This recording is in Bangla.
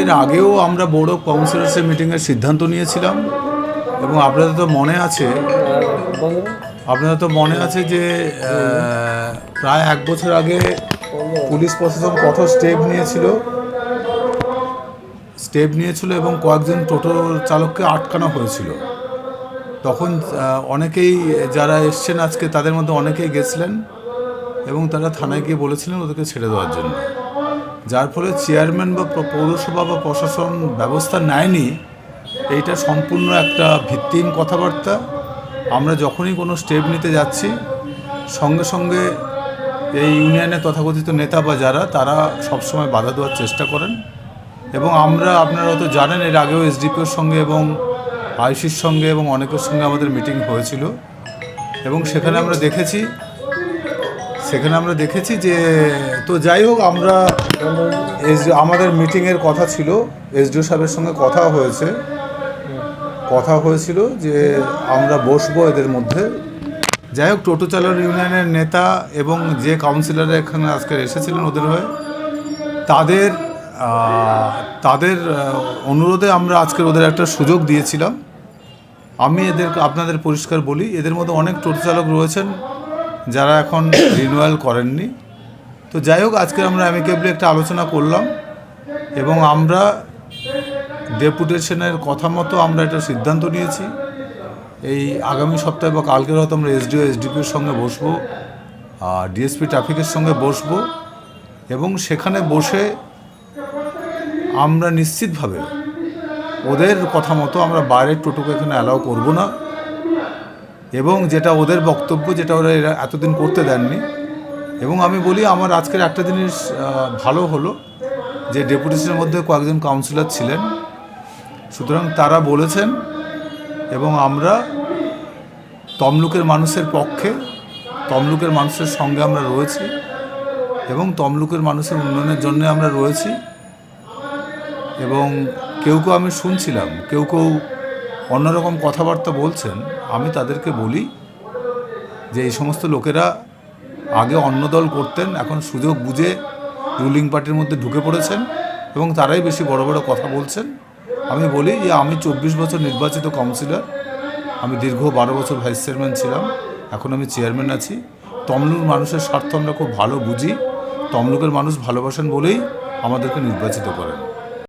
এর আগেও আমরা বড় কাউন্সিলর্সের মিটিংয়ের সিদ্ধান্ত নিয়েছিলাম। এবং আপনাদের তো মনে আছে, আপনাদের তো মনে আছে যে প্রায় এক বছর আগে পুলিশ প্রশাসন কত স্টেপ নিয়েছিল। স্টেপ নিয়েছিল এবং কয়েকজন টোটো চালককে আটকানো হয়েছিল। তখন অনেকেই যারা এসছেন আজকে তাদের মধ্যে অনেকেই গেছিলেন এবং তারা থানায় গিয়ে বলেছিলেন ওদেরকে ছেড়ে দেওয়ার জন্য। যার ফলে চেয়ারম্যান বা পৌরসভা বা প্রশাসন ব্যবস্থা নেয়নি, এইটা সম্পূর্ণ একটা ভিত্তিহীন কথাবার্তা। আমরা যখনই কোনো স্টেপ নিতে যাচ্ছি, সঙ্গে সঙ্গে এই ইউনিয়নের তথাকথিত নেতা বা যারা, তারা সবসময় বাধা দেওয়ার চেষ্টা করেন। এবং আমরা, আপনারা হয়তো জানেন, এর আগেও এসডিপিওর সঙ্গে এবং আইসির সঙ্গে এবং অনেকের সঙ্গে আমাদের মিটিং হয়েছিল। এবং সেখানে আমরা দেখেছি সেখানে আমরা দেখেছি যে, তো যাই হোক, আমরা আমাদের মিটিংয়ের কথা ছিল এসডিও সাহেবের সঙ্গে কথা হয়েছে। কথা হয়েছিল যে, আমরা বসবো এদের মধ্যে। যাই হোক, টোটো চালক ইউনিয়নের নেতা এবং যে কাউন্সিলররা এখানে আজকে এসেছিলেন ওদের হয়ে, তাদের তাদের অনুরোধে আমরা আজকের ওদের একটা সুযোগ দিয়েছিলাম। আমি এদের আপনাদের পরিষ্কার বলি, এদের মধ্যে অনেক টোটো চালক রয়েছেন। যারা এখন রিনুয়াল করেননি। তো যাই হোক, আজকে আমরা অ্যামিকেবলি একটা আলোচনা করলাম এবং আমরা ডেপুটেশনের কথা মতো আমরা একটা সিদ্ধান্ত নিয়েছি। এই আগামী সপ্তাহে বা কালকের হয়তো আমরা এসডিও এসডিপির সঙ্গে বসবো, আর ডিএসপি ট্রাফিকের সঙ্গে বসবো এবং সেখানে বসে আমরা নিশ্চিতভাবে ওদের কথা মতো আমরা বাইরের টোটোকে এখানে অ্যালাউ করব না। এবং যেটা ওদের বক্তব্য যেটা ওরা এরা এতদিন করতে দেননি। এবং আমি বলি, আমার আজকের একটা জিনিস ভালো হলো যে ডেপুটেশনের মধ্যে কয়েকজন কাউন্সিলর ছিলেন। সুতরাং তারা বলেছেন এবং আমরা তমলুকের মানুষের পক্ষে, তমলুকের মানুষের সঙ্গে আমরা রয়েছি এবং তমলুকের মানুষের উন্নয়নের জন্য আমরা রয়েছি। এবং কেউ কেউ আমি শুনছিলাম, কেউ কেউ অন্যরকম কথাবার্তা বলছেন, আমি তাদেরকে বলি যে এই সমস্ত লোকেরা আগে অন্য দল করতেন, এখন সুযোগ বুঝে রুলিং পার্টির মধ্যে ঢুকে পড়েছেন এবং তারাই বেশি বড় বড় কথা বলছেন। আমি বলি যে আমি চব্বিশ বছর নির্বাচিত কাউন্সিলর, আমি দীর্ঘ বারো বছর ভাইস চেয়ারম্যান ছিলাম, এখন আমি চেয়ারম্যান আছি। তমলুক মানুষের স্বার্থ আমরা খুব ভালো বুঝি, তমলুকের মানুষ ভালোবাসেন বলেই আমাদেরকে নির্বাচিত করেন।